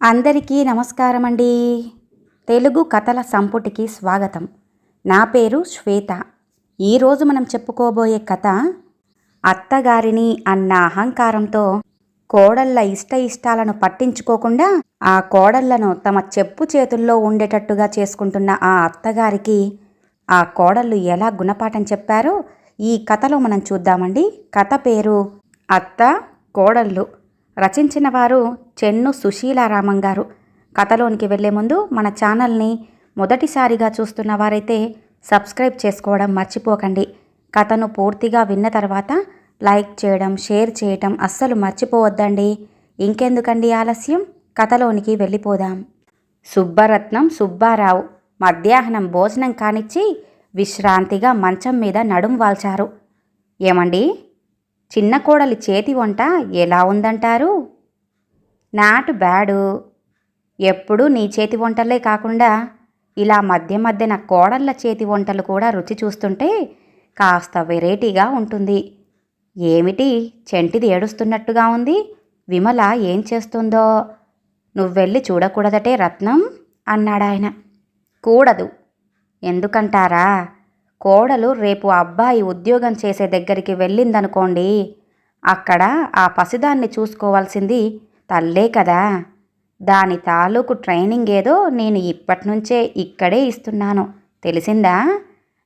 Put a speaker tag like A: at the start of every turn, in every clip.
A: అందరికీ నమస్కారం అండి తెలుగు కథల సంపుటికి స్వాగతం. నా పేరు శ్వేత. ఈరోజు మనం చెప్పుకోబోయే కథ అత్తగారిని అన్న అహంకారంతో కోడళ్ళ ఇష్ట ఇష్టాలను పట్టించుకోకుండా ఆ కోడళ్ళను తమ చెప్పు చేతుల్లో ఉండేటట్టుగా చేసుకుంటున్న ఆ అత్తగారికి ఆ కోడళ్ళు ఎలా గుణపాఠం చెప్పారో ఈ కథలో మనం చూద్దామండి. కథ పేరు అత్త కోడళ్ళు. రచించిన వారు చెన్ను సుశీలారామం గారు కథలోనికి వెళ్ళే ముందు మన ఛానల్ని మొదటిసారిగా చూస్తున్న వారైతే సబ్స్క్రైబ్ చేసుకోవడం మర్చిపోకండి. కథను పూర్తిగా విన్న తర్వాత లైక్ చేయడం షేర్ చేయటం అస్సలు మర్చిపోవద్దండి. ఇంకెందుకండి ఆలస్యం? కథలోనికి వెళ్ళిపోదాం. సుబ్బరత్నం సుబ్బారావు మధ్యాహ్నం భోజనం కానిచ్చి విశ్రాంతిగా మంచం మీద నడుం వాల్చారు. ఏమండి? చిన్న కోడలి చేతి వంట ఎలా ఉందంటారు? నాటు బ్యాడు. ఎప్పుడూ నీ చేతి వంటలే కాకుండా ఇలా మధ్య మధ్యన కోడళ్ళ చేతి వంటలు కూడా రుచి చూస్తుంటే కాస్త వెరైటీగా ఉంటుంది. ఏమిటి? చెంటిది ఏడుస్తున్నట్టుగా ఉంది. విమల ఏం చేస్తుందో? నువ్వెళ్ళి చూడకూడదటే రత్నం? అన్నాడాయన. కూడదు. ఎందుకంటారా? కోడలు రేపు అబ్బాయి ఉద్యోగం చేసే దగ్గరికి వెళ్ళిందనుకోండి అక్కడ ఆ పసిదాన్ని చూసుకోవాల్సింది తల్లే కదా. దాని తాలూకు ట్రైనింగ్ ఏదో నేను ఇప్పటినుంచే ఇక్కడే ఇస్తున్నాను తెలిసిందా?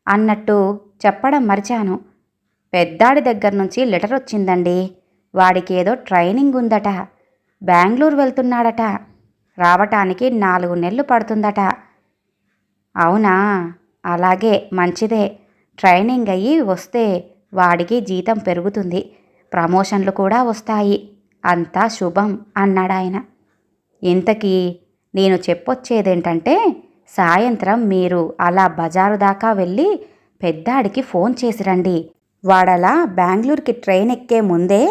A: అన్నట్టు చెప్పడం మరిచాను. పెద్దాడి దగ్గర నుంచి లెటర్ వచ్చిందండి. వాడికి ఏదో ట్రైనింగ్ ఉందట. బెంగళూరు వెళ్తున్నాడట. రావటానికి నాలుగు నెలలు పడుతుందట. అవునా? అలాగే మంచిదే. ట్రైనింగ్ అయ్యి వస్తే వాడికి జీతం పెరుగుతుంది. ప్రమోషన్లు కూడా వస్తాయి. అంతా శుభం అన్నాడాయన ఇంతకీ నేను చెప్పొచ్చేదేంటంటే సాయంత్రం మీరు అలా బజారు దాకా వెళ్ళి పెద్దాడికి ఫోన్ చేసిరండి వాడలా బెంగళూరుకి ట్రైన్ ఎక్కే ముందే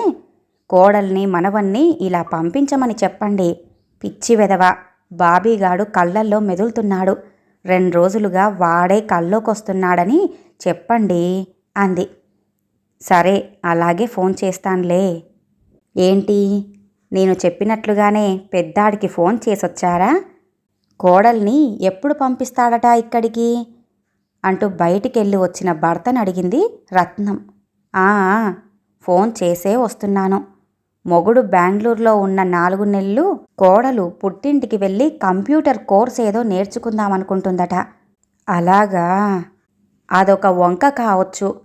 A: కోడల్ని మనవన్ని ఇలా పంపించమని చెప్పండి. పిచ్చి వెదవ బాబీగాడు కళ్ళల్లో మెదులుతున్నాడు. రెండు రోజులుగా వాడే కల్లోకొస్తున్నాడని చెప్పండి అంది. సరే అలాగే ఫోన్ చేస్తానులే. ఏంటి? నేను చెప్పినట్లుగానే పెద్దాడికి ఫోన్ చేసొచ్చారా? కోడల్ని ఎప్పుడు పంపిస్తాడట ఇక్కడికి? అంటూ బయటికెళ్ళి వచ్చిన భర్తను అడిగింది రత్నం. ఆ ఫోన్ చేసే వస్తున్నాను. మొగుడు బెంగళూరులో ఉన్న నాలుగు నెలలు కోడలు పుట్టింటికి వెళ్ళి కంప్యూటర్ కోర్స్ ఏదో నేర్చుకుందామనుకుంటుందట. అలాగా? అదొక వంక కావచ్చు.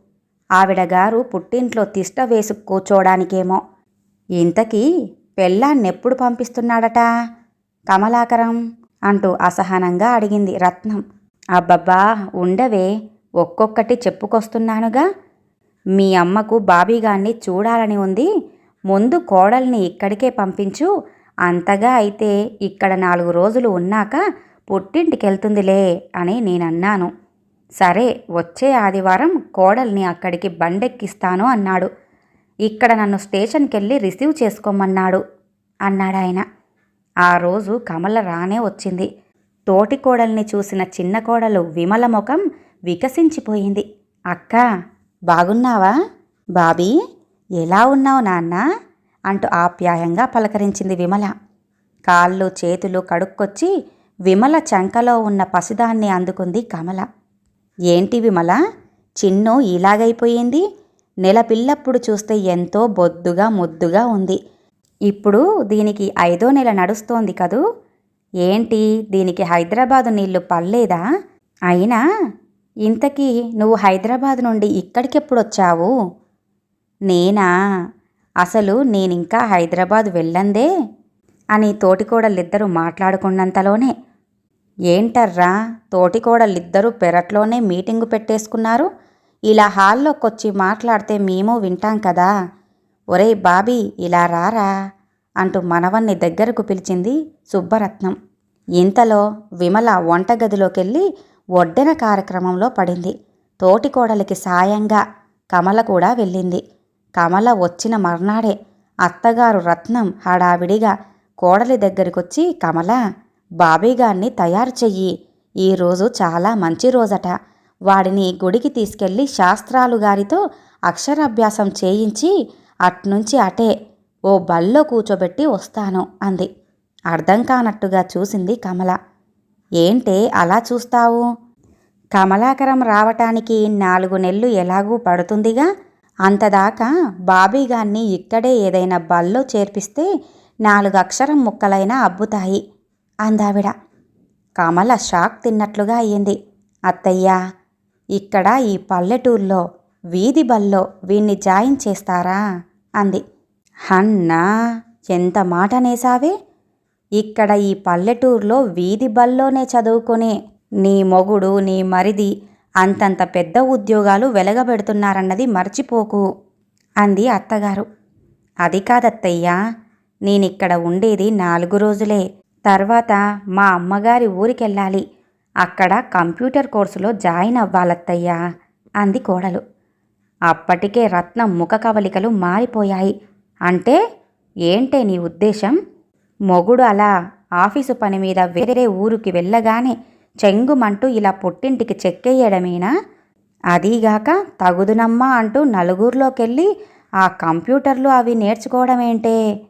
A: ఆవిడ గారు పుట్టింట్లో తిష్ట వేసు కూర్చోడానికేమో. ఇంతకీ పెళ్ళాన్నెప్పుడు పంపిస్తున్నాడట? కమలాకరం అంటూ అసహనంగా అడిగింది రత్నం. అబ్బబ్బా ఉండవే ఒక్కొక్కటి చెప్పుకొస్తున్నానుగా. మీ అమ్మకు బాబీగాన్ని చూడాలని ఉంది. ముందు కోడల్ని ఇక్కడికే పంపించు. అంతగా అయితే ఇక్కడ నాలుగు రోజులు ఉన్నాక పుట్టింటికెళ్తుందిలే అని నేనన్నాను. సరే వచ్చే ఆదివారం కోడల్ని అక్కడికి బండెక్కిస్తాను అన్నాడు. ఇక్కడ నన్ను స్టేషన్కెళ్ళి రిసీవ్ చేసుకోమన్నాడు అన్నాడాయన ఆ రోజు కమల రానే వచ్చింది. తోటి కోడల్ని చూసిన చిన్న కోడలు విమల ముఖం వికసించిపోయింది. అక్కా బాగున్నావా? బాబీ? ఎలా ఉన్నావు నాన్న? అంటూ ఆప్యాయంగా పలకరించింది విమల. కాళ్ళు చేతులు కడుక్కొచ్చి విమల చంకలో ఉన్న పసిదాన్ని అందుకుంది కమల. ఏంటి విమల? చిన్ను ఇలాగైపోయింది? నెల పిల్లప్పుడు చూస్తే ఎంతో బొద్దుగా ముద్దుగా ఉంది. ఇప్పుడు దీనికి ఐదో నెల నడుస్తోంది కదూ? ఏంటి? దీనికి హైదరాబాదు నీళ్ళు పల్లేదా అయినా ఇంతకీ నువ్వు హైదరాబాద్ నుండి ఇక్కడికెప్పుడొచ్చావు? నేనా? అసలు నేనింకా హైదరాబాద్ వెళ్ళందే? అని తోటికోడలిద్దరూ మాట్లాడుకున్నంతలోనే ఏంటర్రా? తోటికోడలిద్దరూ పెరట్లోనే మీటింగు పెట్టేసుకున్నారు? ఇలా హాల్లోకొచ్చి మాట్లాడితే మేము వింటాం కదా? ఒరే బాబీ ఇలా రారా? అంటూ మనవన్ని దగ్గరకు పిలిచింది సుబ్బరత్నం. ఇంతలో విమల వంటగదిలోకెళ్ళి ఒడ్డెన కార్యక్రమంలో పడింది. తోటికోడలికి సాయంగా కమల కూడా వెళ్ళింది. కమల వచ్చిన మర్నాడే అత్తగారు రత్నం హడావిడిగా కోడలి దగ్గరికొచ్చి కమల బాబీగాన్ని తయారు చెయ్యి. ఈరోజు చాలా మంచి రోజట. వాడిని గుడికి తీసుకెళ్ళి శాస్త్రాలు గారితో అక్షరాభ్యాసం చేయించి అట్నుంచి అటే ఓ బల్లో కూచోబెట్టి వస్తాను అంది. అర్థం కానట్టుగా చూసింది కమల. ఏంటే అలా చూస్తావు? కమలాకరం రావటానికి నాలుగు నెలలు ఎలాగూ పడుతుందిగా? అంతదాకా బాబీగాన్ని ఇక్కడే ఏదైనా బల్లో చేర్పిస్తే నాలుగు అక్షరం ముక్కలైనా అబ్బుతాయి అందావిడ. కమల షాక్ తిన్నట్లుగా అయ్యింది. అత్తయ్యా ఇక్కడ ఈ పల్లెటూర్లో వీధి బల్లో వీణ్ణి జాయిన్ చేస్తారా? అంది. హన్నా ఎంత మాట నేసావే ఇక్కడ ఈ పల్లెటూర్లో వీధి బల్లోనే చదువుకునే నీ మొగుడు నీ మరిది అంతంత పెద్ద ఉద్యోగాలు వెలగబెడుతున్నారన్నది మర్చిపోకు అంది అత్తగారు. అది కాదత్తయ్యా నేనిక్కడ ఉండేది నాలుగు రోజులే. తర్వాత మా అమ్మగారి ఊరికెళ్ళాలి. అక్కడ కంప్యూటర్ కోర్సులో జాయిన్ అవ్వాలత్తయ్యా అంది కోడలు. అప్పటికే రత్నం ముఖ కవలికలు మారిపోయాయి. అంటే ఏంటే నీ ఉద్దేశం? మొగుడు అలా ఆఫీసు పని మీద వేరే ఊరికి వెళ్ళగానే చెంగుమంటూ ఇలా పుట్టింటికి చెక్కేయడమేనా? అదీగాక తగుదునమ్మా అంటూ నలుగురిలోకెళ్ళి ఆ కంప్యూటర్లు అవి నేర్చుకోవడమేంటే?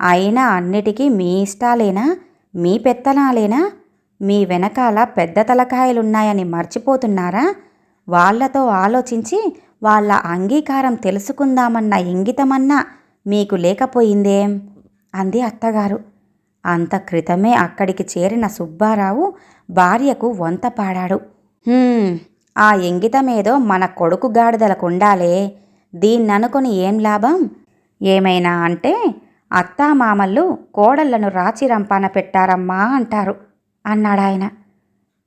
A: అయినా అన్నిటికీ మీ ఇష్టాలేనా? మీ పెత్తనాలేనా? మీ వెనకాల పెద్ద తలకాయలున్నాయని మర్చిపోతున్నారా? వాళ్ళతో ఆలోచించి వాళ్ళ అంగీకారం తెలుసుకుందామన్న ఇంగితమన్నా మీకు లేకపోయిందేం? అంది అత్తగారు. అంత క్రితమే అక్కడికి చేరిన సుబ్బారావు భార్యకు వంత పాడాడు. ఆ ఇంగితమేదో మన కొడుకు గాడిదలకుండాలే. దీన్ననుకొని ఏం లాభం? ఏమైనా అంటే అత్తామామళ్ళు కోడళ్ళను రాచి రంపాన పెట్టారమ్మా అంటారు అన్నాడాయన.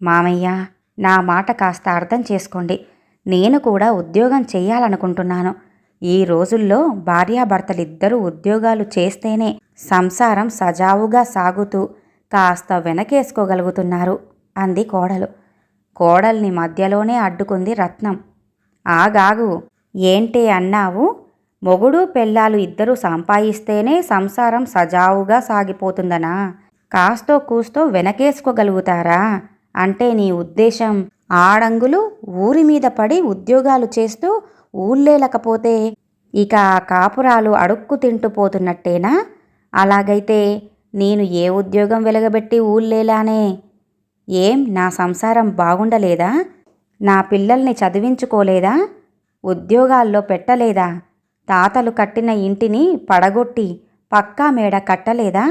A: మామయ్య నా మాట కాస్త అర్థం చేసుకోండి. నేను కూడా ఉద్యోగం చెయ్యాలనుకుంటున్నాను. ఈ రోజుల్లో భార్యాభర్తలిద్దరూ ఉద్యోగాలు చేస్తేనే సంసారం సజావుగా సాగుతూ కాస్త వెనకేసుకోగలుగుతున్నారు అంది కోడలు. కోడల్ని మధ్యలోనే అడ్డుకుంది రత్నం. ఆగాగు ఏంటే అన్నావు? మొగుడు పెళ్ళాలు ఇద్దరూ సంపాయిస్తేనే సంసారం సజావుగా సాగిపోతుందనా? కాస్తో కూస్తో వెనకేసుకోగలుగుతారా? అంటే నీ ఉద్దేశం ఆడంగులు ఊరి మీద పడి ఉద్యోగాలు చేస్తూ ఊళ్ళేలకపోతే ఇక ఆ కాపురాలు అడుక్కు తింటూ పోతున్నట్టేనా? అలాగైతే నేను ఏ ఉద్యోగం వెలగబెట్టి ఊళ్ళేలానే ఏం నా సంసారం బాగుండలేదా? నా పిల్లల్ని చదివించుకోలేదా? ఉద్యోగాల్లో పెట్టలేదా? తాతలు కట్టిన ఇంటిని పడగొట్టి పక్కా మేడ కట్టలేదా?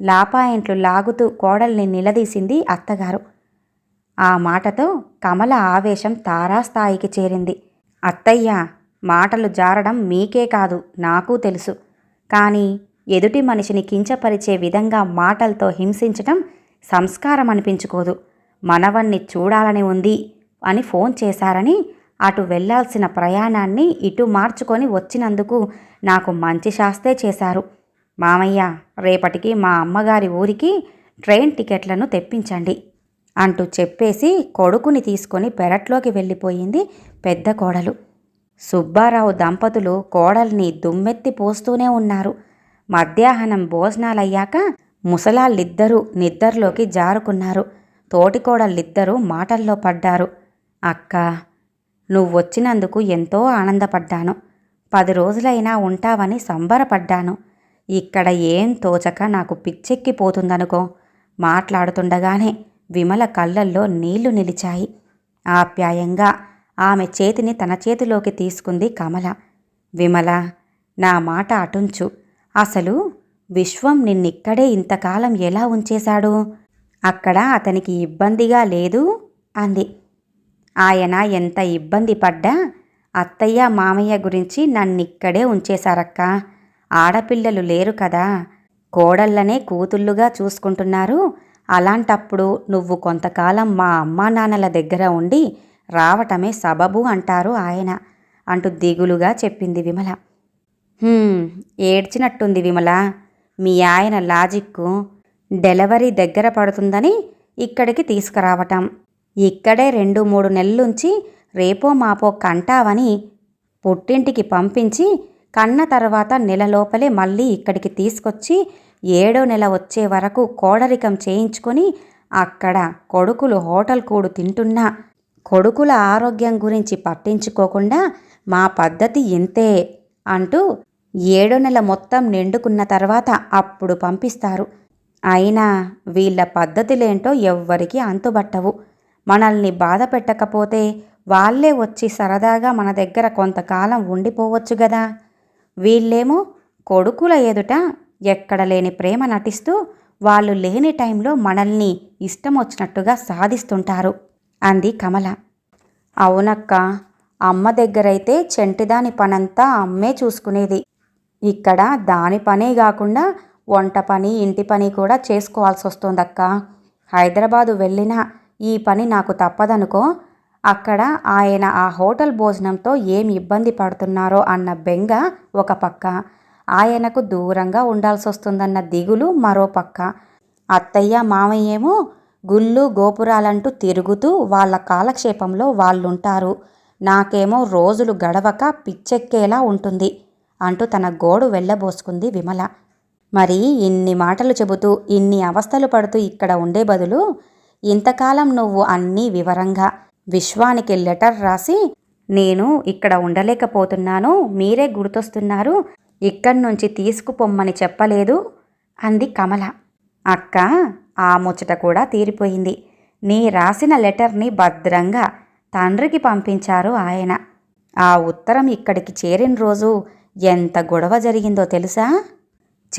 A: లాపాయింట్లు లాగుతూ కోడల్ని నిలదీసింది అత్తగారు. ఆ మాటతో కమల ఆవేశం తారాస్థాయికి చేరింది. అత్తయ్య మాటలు జారడం మీకే కాదు నాకు తెలుసు. కానీ ఎదుటి మనిషిని కించపరిచే విధంగా మాటలతో హింసించటం సంస్కారం అనిపించుకోదు మనవన్ని చూడాలని ఉంది అని ఫోన్ చేశారని అటు వెళ్ళాల్సిన ప్రయాణాన్ని ఇటు మార్చుకొని వచ్చినందుకు నాకు మంచి శాస్తే చేశారు. మామయ్య రేపటికి మా అమ్మగారి ఊరికి ట్రైన్ టికెట్లను తెప్పించండి అంటూ చెప్పేసి కొడుకుని తీసుకొని పెరట్లోకి వెళ్ళిపోయింది పెద్ద కోడలు. సుబ్బారావు దంపతులు కోడల్ని దుమ్మెత్తి పోస్తూనే ఉన్నారు. మధ్యాహ్నం భోజనాలయ్యాక ముసలాళ్ళిద్దరూ నిద్దర్లోకి జారుకున్నారు. తోటికోడళ్ళిద్దరూ మాటల్లో పడ్డారు. అక్క నువ్వొచ్చినందుకు ఎంతో ఆనందపడ్డాను. పది రోజులైనా ఉంటావని సంబరపడ్డాను. ఇక్కడ ఏం తోచక నాకు పిచ్చెక్కిపోతుందనుకో మాట్లాడుతుండగానే విమల కళ్ళల్లో నీళ్ళు నిలిచాయి. ఆప్యాయంగా ఆమె చేతిని తన చేతిలోకి తీసుకుంది కమల. విమల నా మాట అటుంచు. అసలు విశ్వం నిన్నిక్కడే ఇంతకాలం ఎలా ఉంచేశాడు? అక్కడ అతనికి ఇబ్బందిగా లేదు? అంది. ఆయన ఎంత ఇబ్బంది పడ్డా అత్తయ్య మామయ్య గురించి నన్నిక్కడే ఉంచేశారక్క. ఆడపిల్లలు లేరు కదా. కోడళ్ళనే కూతుళ్ళుగా చూసుకుంటున్నారు. అలాంటప్పుడు నువ్వు కొంతకాలం మా అమ్మా నాన్నల దగ్గర ఉండి రావటమే సబబు అంటారు ఆయన అంటూ దిగులుగా చెప్పింది విమల. ఏడ్చినట్టుంది విమల. మీ ఆయన లాజిక్కు డెలివరీ దగ్గర పడుతుందని ఇక్కడికి తీసుకురావటం. ఇక్కడే రెండు మూడు నెలలుంచి రేపో మాపో కంటావని పుట్టింటికి పంపించి కన్న తర్వాత నెల లోపలే మళ్ళీ ఇక్కడికి తీసుకొచ్చి ఏడో నెల వచ్చే వరకు కోడరికం చేయించుకొని అక్కడ కొడుకులు హోటల్ కూడు తింటున్నా. కొడుకుల ఆరోగ్యం గురించి పట్టించుకోకుండా మా పద్ధతి ఇంతే అంటూ ఏడో నెల మొత్తం నిండుకున్న తర్వాత అప్పుడు పంపిస్తారు. అయినా వీళ్ళ పద్ధతులేంటో ఎవ్వరికీ అంతుబట్టవు. మనల్ని బాధ పెట్టకపోతే వాళ్ళే వచ్చి సరదాగా మన దగ్గర కొంతకాలం ఉండిపోవచ్చు గదా. వీళ్ళేమో కొడుకుల ఎదుట ఎక్కడ లేని ప్రేమ నటిస్తూ వాళ్ళు లేని టైంలో మనల్ని ఇష్టం వచ్చినట్టుగా సాధిస్తుంటారు. అంది కమల. అవునక్క అమ్మ దగ్గరైతే చెంటిదాని పనంతా అమ్మే చూసుకునేది. ఇక్కడ దాని పనే కాకుండా వంట పని ఇంటి పని కూడా చేసుకోవాల్సి వస్తుందక్క. హైదరాబాదు వెళ్ళిన ఈ పని నాకు తప్పదనుకో అక్కడ ఆయన ఆ హోటల్ భోజనంతో ఏం ఇబ్బంది పడుతున్నారో అన్న బెంగ ఒక పక్క. ఆయనకు దూరంగా ఉండాల్సి వస్తుందన్న దిగులు మరో పక్క. అత్తయ్య మామయ్యేమో గుళ్ళు గోపురాలంటూ తిరుగుతూ వాళ్ళ కాలక్షేపంలో వాళ్ళుంటారు. నాకేమో రోజులు గడవక పిచ్చెక్కేలా ఉంటుంది. అంటూ తన గోడు వెళ్ళబోసుకుంది విమల. మరి ఇన్ని మాటలు చెబుతూ ఇన్ని అవస్థలు పడుతూ ఇక్కడ ఉండే బదులు ఇంతకాలం నువ్వు అన్నీ వివరంగా విశ్వానికి లెటర్ రాసి నేను ఇక్కడ ఉండలేకపోతున్నాను మీరే గుర్తొస్తున్నారు ఇక్కడి నుంచి తీసుకుపొమ్మని చెప్పలేదు అంది కమల. అక్క ఆ ముచ్చట కూడా తీరిపోయింది. నీ రాసిన లెటర్ని భద్రంగా తండ్రికి పంపించారు ఆయన. ఆ ఉత్తరం ఇక్కడికి చేరిన రోజు ఎంత గొడవ జరిగిందో తెలుసా?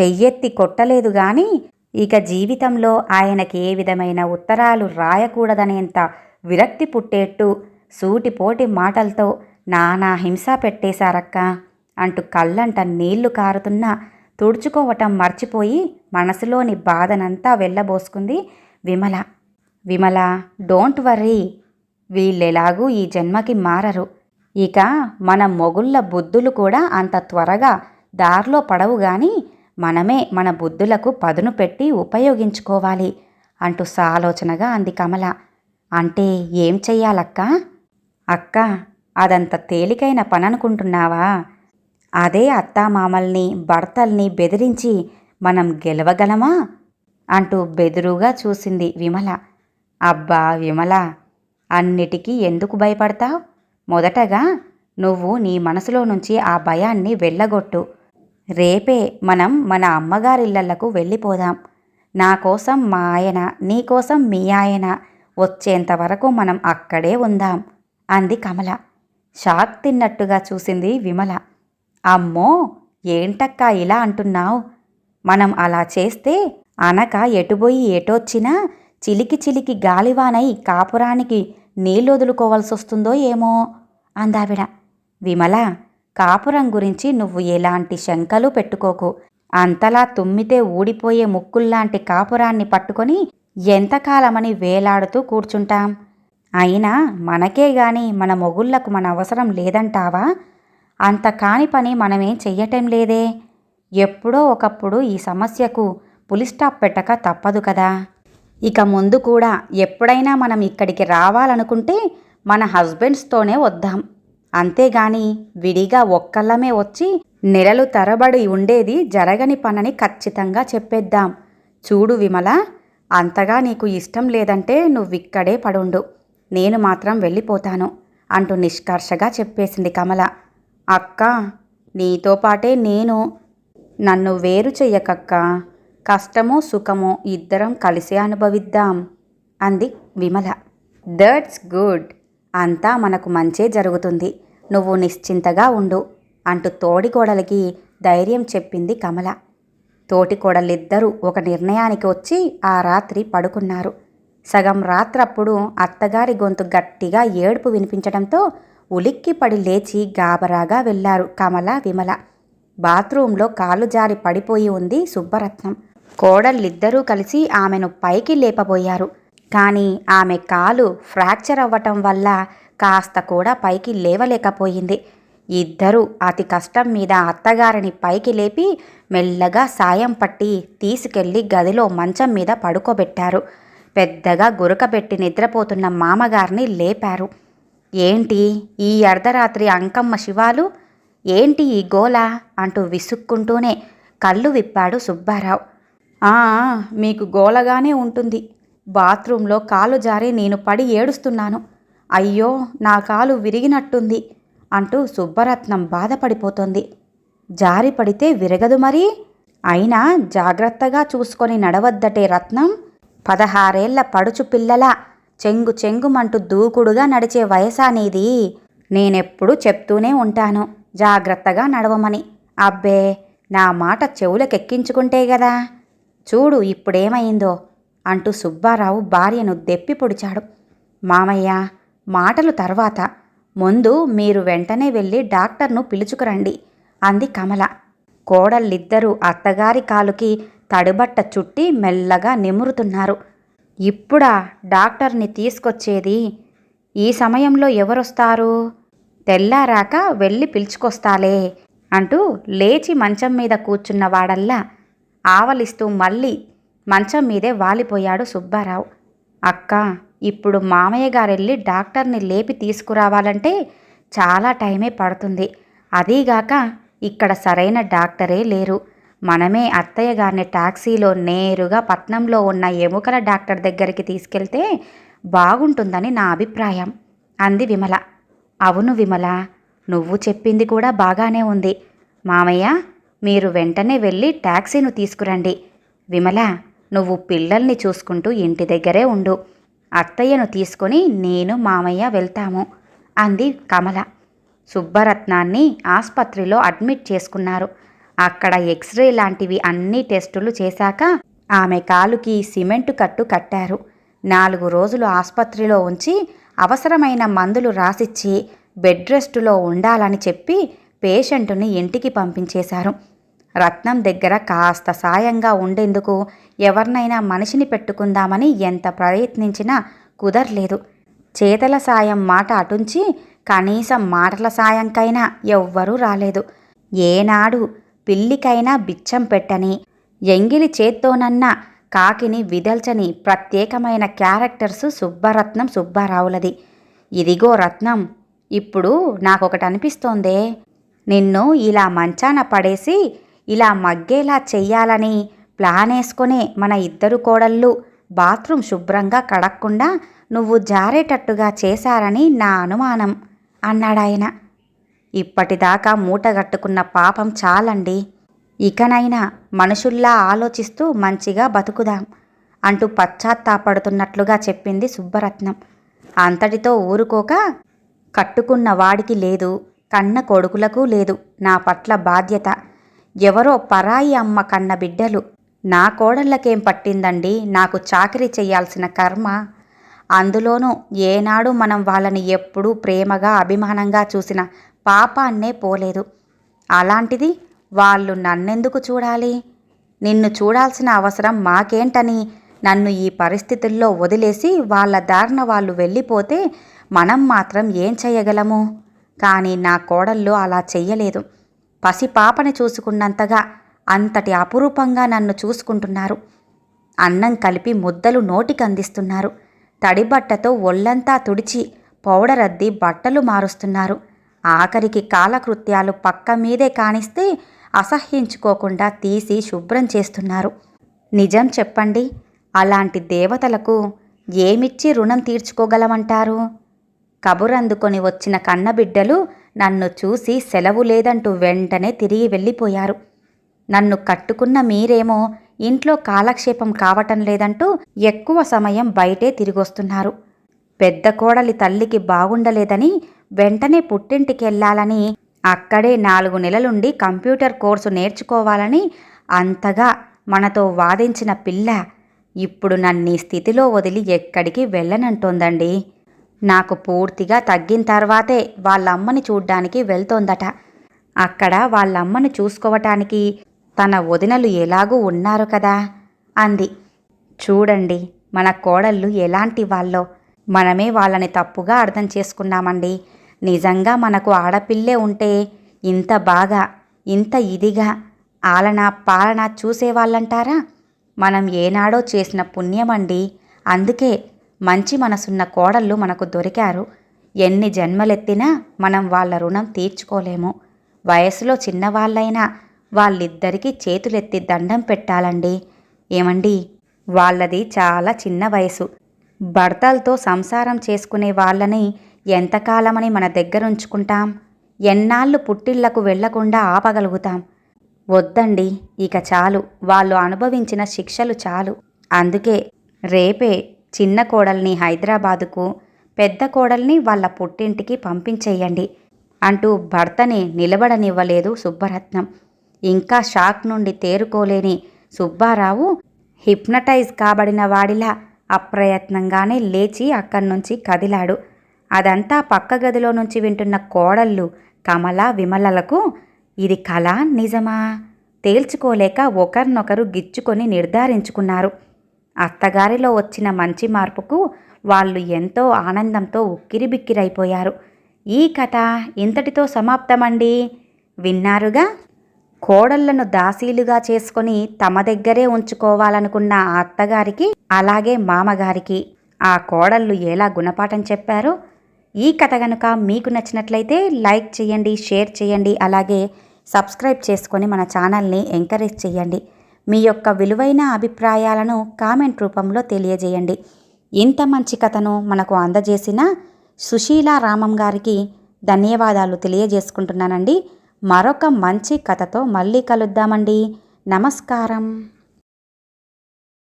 A: చెయ్యెత్తి కొట్టలేదు గాని ఇక జీవితంలో ఆయనకి ఏ విధమైన ఉత్తరాలు రాయకూడదనేంత విరక్తి పుట్టేట్టు సూటిపోటి మాటలతో నానా హింస పెట్టేశారక్క అంటూ కళ్ళంట నీళ్ళు కారుతున్నా తుడుచుకోవటం మర్చిపోయి మనసులోని బాధనంతా వెళ్ళబోసుకుంది విమల. విమల డోంట్ వర్రీ వీళ్ళెలాగూ ఈ జన్మకి మారరు. ఇక మన మొగుళ్ళ బుద్ధులు కూడా అంత త్వరగా దారిలో పడవు గాని మనమే మన బుద్ధులకు పదును పెట్టి ఉపయోగించుకోవాలి అంటూ సాలోచనగా అంది కమల. అంటే ఏం చెయ్యాలక్క? అక్క అదంత తేలికైన పని అనుకుంటున్నావా అదే అత్తామామల్ని భర్తల్ని బెదిరించి మనం గెలవగలమా? అంటూ బెదురుగా చూసింది విమల. అబ్బా విమల అన్నిటికీ ఎందుకు భయపడతావు? మొదటగా నువ్వు నీ మనసులో నుంచి ఆ భయాన్ని వెళ్ళగొట్టు. రేపే మనం మన అమ్మగారిళ్ళకు వెళ్ళిపోదాం. నా కోసం మా ఆయన నీకోసం మీ ఆయన వచ్చేంత వరకు మనం అక్కడే ఉందాం అంది కమల. షాక్ తిన్నట్టుగా చూసింది విమల. అమ్మో ఏంటక్కా ఇలా అంటున్నావు? మనం అలా చేస్తే అనక ఎటుబోయి ఎటొచ్చినా చిలికి చిలికి గాలివానై కాపురానికి నీళ్ళొదులుకోవాల్సి వస్తుందో ఏమో. అందావిడ. విమల కాపురం గురించి నువ్వు ఎలాంటి శంకలు పెట్టుకోకు. అంతలా తుమ్మితే ఊడిపోయే ముక్కుల్లాంటి కాపురాన్ని పట్టుకొని ఎంతకాలమని వేలాడుతూ కూర్చుంటాం. అయినా మనకే గాని మన మొగుళ్ళకు మన అవసరం లేదంటావా? అంత కాని పని మనమేం చెయ్యటం లేదే. ఎప్పుడో ఒకప్పుడు ఈ సమస్యకు పులిస్టాప్ పెట్టక తప్పదు కదా. ఇక ముందు కూడా ఎప్పుడైనా మనం ఇక్కడికి రావాలనుకుంటే మన హస్బెండ్స్తోనే వద్దాం. అంతేగాని విడిగా ఒక్కళ్ళమే వచ్చి నెలలు తరబడి ఉండేది జరగని పనని ఖచ్చితంగా చెప్పేద్దాం. చూడు విమల అంతగా నీకు ఇష్టం లేదంటే నువ్విక్కడే పడుండు. నేను మాత్రం వెళ్ళిపోతాను అంటూ నిష్కర్షగా చెప్పేసింది కమల. అక్క నీతో పాటే నేను. నన్ను వేరు చెయ్యకక్క. కష్టమో సుఖమో ఇద్దరం కలిసి అనుభవిద్దాం అంది విమల. దట్స్ గుడ్ అంతా మనకు మంచే జరుగుతుంది. నువ్వు నిశ్చింతగా ఉండు అంటూ తోడికోడలికి ధైర్యం చెప్పింది కమల. తోటికోడలిద్దరూ ఒక నిర్ణయానికి వచ్చి ఆ రాత్రి పడుకున్నారు. సగం రాత్రప్పుడు అత్తగారి గొంతు గట్టిగా ఏడుపు వినిపించడంతో ఉలిక్కిపడి లేచి గాబరాగా వెళ్ళారు కమల విమల. బాత్రూంలో కాలు జారి పడిపోయి ఉంది సుబ్బరత్నం. కోడళ్ళిద్దరూ కలిసి ఆమెను పైకి లేపబోయారు. కానీ ఆమె కాలు ఫ్రాక్చర్ అవ్వటం వల్ల కాస్త కూడా పైకి లేవలేకపోయింది. ఇద్దరూ అతి కష్టం మీద అత్తగారిని పైకి లేపి మెల్లగా సాయం పట్టి తీసుకెళ్ళి గదిలో మంచం మీద పడుకోబెట్టారు. పెద్దగా గురకబెట్టి నిద్రపోతున్న మామగారిని లేపారు. ఏంటి ఈ అర్ధరాత్రి అంకమ్మ శివాలు? ఏంటి ఈ గోల అంటూ విసుక్కుంటూనే కళ్ళు విప్పాడు సుబ్బారావు. మీకు గోలగానే ఉంటుంది. బాత్రూంలో కాలు జారి నేను పడి ఏడుస్తున్నాను. అయ్యో నా కాలు విరిగినట్టుంది అంటూ సుబ్బరత్నం బాధపడిపోతుంది. జారి పడితే విరగదు మరి? అయినా జాగ్రత్తగా చూసుకొని నడవద్దటే రత్నం. పదహారేళ్ళ పడుచు పిల్లల చెంగు చెంగుమంటూ దూకుడుగా నడిచే వయసానేది. నేనెప్పుడు చెప్తూనే ఉంటాను జాగ్రత్తగా నడవమని. అబ్బే నా మాట చెవులకెక్కించుకుంటే గదా? చూడు ఇప్పుడేమైందో. అంటూ సుబ్బారావు భార్యను దెప్పి పొడిచాడు. మామయ్య మాటలు తర్వాత. ముందు మీరు వెంటనే వెళ్ళి డాక్టర్ను పిలుచుకురండి అంది కమల. కోడళ్ళిద్దరూ అత్తగారి కాలుకి తడిబట్ట చుట్టి మెల్లగా నిమురుతున్నారు. ఇప్పుడా డాక్టర్ని తీసుకొచ్చేది? ఈ సమయంలో ఎవరొస్తారు? తెల్లారాక వెళ్ళి పిలుచుకొస్తాలే అంటూ లేచి మంచం మీద కూర్చున్న వాడల్లా ఆవలిస్తూ మళ్ళీ మంచం మీదే వాలిపోయాడు సుబ్బారావు. అక్క ఇప్పుడు మామయ్య గారెళ్ళి డాక్టర్ని లేపి తీసుకురావాలంటే చాలా టైమే పడుతుంది. అదీగాక ఇక్కడ సరైన డాక్టరే లేరు. మనమే అత్తయ్య గారిని టాక్సీలో నేరుగా పట్నంలో ఉన్న ఎముకల డాక్టర్ దగ్గరికి తీసుకెళ్తే బాగుంటుందని నా అభిప్రాయం. అంది విమల. అవును విమల నువ్వు చెప్పింది కూడా బాగానే ఉంది. మామయ్య మీరు వెంటనే వెళ్ళి టాక్సీను తీసుకురండి. విమల నువ్వు పిల్లల్ని చూసుకుంటూ ఇంటి దగ్గరే ఉండు. అత్తయ్యను తీసుకొని నేను మామయ్య వెళ్తాము అంది కమల. సుబ్బరత్నాన్ని ఆసుపత్రిలో అడ్మిట్ చేసుకున్నారు. అక్కడ ఎక్స్రే లాంటివి అన్ని టెస్టులు చేశాక ఆమె కాలుకి సిమెంటు కట్టు కట్టారు. నాలుగు రోజులు ఆసుపత్రిలో ఉంచి అవసరమైన మందులు రాసిచ్చి బెడ్ రెస్టులో ఉండాలని చెప్పి పేషెంటుని ఇంటికి పంపించేశారు. రత్నం దగ్గర కాస్త సాయంగా ఉండేందుకు ఎవరినైనా మనిషిని పెట్టుకుందామని ఎంత ప్రయత్నించినా కుదరలేదు. చేతల సాయం మాట అటుంచి కనీసం మాటల సాయంకైనా ఎవ్వరూ రాలేదు. ఏనాడు పిల్లికైనా బిచ్చం పెట్టని ఎంగిలి చేత్తోనన్నా కాకిని విదల్చని ప్రత్యేకమైన క్యారెక్టర్సు సుబ్బరత్నం సుబ్బారావులది. ఇదిగో రత్నం ఇప్పుడు నాకొకటి అనిపిస్తోందే నిన్ను ఇలా మంచాన పడేసి ఇలా మగ్గేలా చెయ్యాలని ప్లాన్ వేసుకునే మన ఇద్దరు కోడళ్ళు బాత్రూమ్ శుభ్రంగా కడక్కుండా నువ్వు జారేటట్టుగా చేశారని నా అనుమానం అన్నాడాయన. ఇప్పటిదాకా మూటగట్టుకున్న పాపం చాలండి. ఇకనైనా మనుషుల్లా ఆలోచిస్తూ మంచిగా బతుకుదాం అంటూ పశ్చాత్తాపడుతున్నట్లుగా చెప్పింది సుబ్బరత్నం. అంతటితో ఊరుకోక కట్టుకున్న వాడికి లేదు కన్న కొడుకులకు లేదు నా పట్ల బాధ్యత. ఎవరో పరాయి అమ్మ కన్న బిడ్డలు. నా కోడళ్ళకేం పట్టిందండి? నాకు చాకరీ చెయ్యాల్సిన కర్మ. అందులోనూ ఏనాడు మనం వాళ్ళని ఎప్పుడూ ప్రేమగా అభిమానంగా చూసిన పాపాన్నే పోలేదు. అలాంటిది వాళ్ళు నన్నెందుకు చూడాలి? నిన్ను చూడాల్సిన అవసరం మాకేంటని నన్ను ఈ పరిస్థితుల్లో వదిలేసి వాళ్ళ దారిన వాళ్ళు వెళ్ళిపోతే మనం మాత్రం ఏం చేయగలము? కానీ నా కోడళ్ళు అలా చెయ్యలేదు. పసిపాపని చూసుకున్నంతగా అంతటి అపురూపంగా నన్ను చూసుకుంటున్నారు. అన్నం కలిపి ముద్దలు నోటికి అందిస్తున్నారు. తడిబట్టతో ఒళ్ళంతా తుడిచి పౌడర్ అద్ది బట్టలు మారుస్తున్నారు. ఆఖరికి కాలకృత్యాలు పక్క మీదే కానిస్తే అసహ్యించుకోకుండా తీసి శుభ్రం చేస్తున్నారు. నిజం చెప్పండి అలాంటి దేవతలకు ఏమిచ్చి రుణం తీర్చుకోగలమంటారు? కబురందుకొని వచ్చిన కన్నబిడ్డలు నన్ను చూసి సెలవు లేదంటూ వెంటనే తిరిగి వెళ్ళిపోయారు. నన్ను కట్టుకున్న మీరేమో ఇంట్లో కాలక్షేపం కావటం లేదంటూ ఎక్కువ సమయం బయటే తిరిగొస్తున్నారు. పెద్ద కోడలి తల్లికి బాగుండలేదని వెంటనే పుట్టింటికెళ్ళాలని అక్కడే నాలుగు నెలలుండి కంప్యూటర్ కోర్సు నేర్చుకోవాలని అంతగా మనతో వాదించిన పిల్ల ఇప్పుడు నన్ను ఈ స్థితిలో వదిలి ఎక్కడికి వెళ్ళనంటోందండి. నాకు పూర్తిగా తగ్గిన తర్వాతే వాళ్ళమ్మని చూడ్డానికి వెళ్తోందట. అక్కడ వాళ్ళమ్మని చూసుకోవటానికి తన వదినలు ఎలాగూ ఉన్నారు కదా? అంది. చూడండి మన కోడళ్ళు ఎలాంటి వాళ్ళో. మనమే వాళ్ళని తప్పుగా అర్థం చేసుకున్నామండి. నిజంగా మనకు ఆడపిల్లే ఉంటే ఇంత బాగా ఇంత ఇదిగా ఆలన పాలన చూసేవాళ్ళంటారా? మనం ఏనాడో చేసిన పుణ్యమండి. అందుకే మంచి మనసున్న కోడళ్ళు మనకు దొరికారు. ఎన్ని జన్మలెత్తినా మనం వాళ్ళ రుణం తీర్చుకోలేము. వయసులో చిన్నవాళ్ళైనా వాళ్ళిద్దరికీ చేతులెత్తి దండం పెట్టాలండి. ఏమండి? వాళ్ళది చాలా చిన్న వయసు. భర్తలతో సంసారం చేసుకునే వాళ్ళని ఎంతకాలమని మన దగ్గరుంచుకుంటాం? ఎన్నాళ్ళు పుట్టిళ్ళకు వెళ్ళకుండా ఆపగలుగుతాం? వద్దండి ఇక చాలు. వాళ్ళు అనుభవించిన శిక్షలు చాలు. అందుకే రేపే చిన్న కోడల్ని హైదరాబాదుకు పెద్ద కోడల్ని వాళ్ళ పుట్టింటికి పంపించేయండి అంటూ భర్తని నిలబడనివ్వలేదు సుబ్బరత్నం. ఇంకా షాక్ నుండి తేరుకోలేని సుబ్బారావు హిప్నటైజ్ కాబడిన వాడిలా అప్రయత్నంగానే లేచి అక్కడి నుంచి కదిలాడు. అదంతా పక్క గదిలో నుంచి వింటున్న కోడళ్ళు కమల విమలలకు ఇది కళ నిజమా? తేల్చుకోలేక ఒకరినొకరు గిచ్చుకొని నిర్ధారించుకున్నారు. అత్తగారిలో వచ్చిన మంచి మార్పుకు వాళ్ళు ఎంతో ఆనందంతో ఉక్కిరిబిక్కిరైపోయారు. ఈ కథ ఇంతటితో సమాప్తమండి. విన్నారుగా? కోడళ్ళను దాసీలుగా చేసుకొని తమ దగ్గరే ఉంచుకోవాలనుకున్న ఆ అత్తగారికి అలాగే మామగారికి ఆ కోడళ్ళు ఎలా గుణపాఠం చెప్పారో ఈ కథ కనుక మీకు నచ్చినట్లయితే లైక్ చేయండి షేర్ చేయండి అలాగే సబ్స్క్రైబ్ చేసుకొని మన ఛానల్ని ఎంకరేజ్ చేయండి. మీ యొక్క విలువైన అభిప్రాయాలను కామెంట్ రూపంలో తెలియజేయండి. ఇంత మంచి కథను మనకు అందజేసిన సుశీల రామం గారికి ధన్యవాదాలు తెలియజేసుకుంటున్నానండి. మరొక మంచి కథతో మళ్ళీ కలుద్దామండి. నమస్కారం.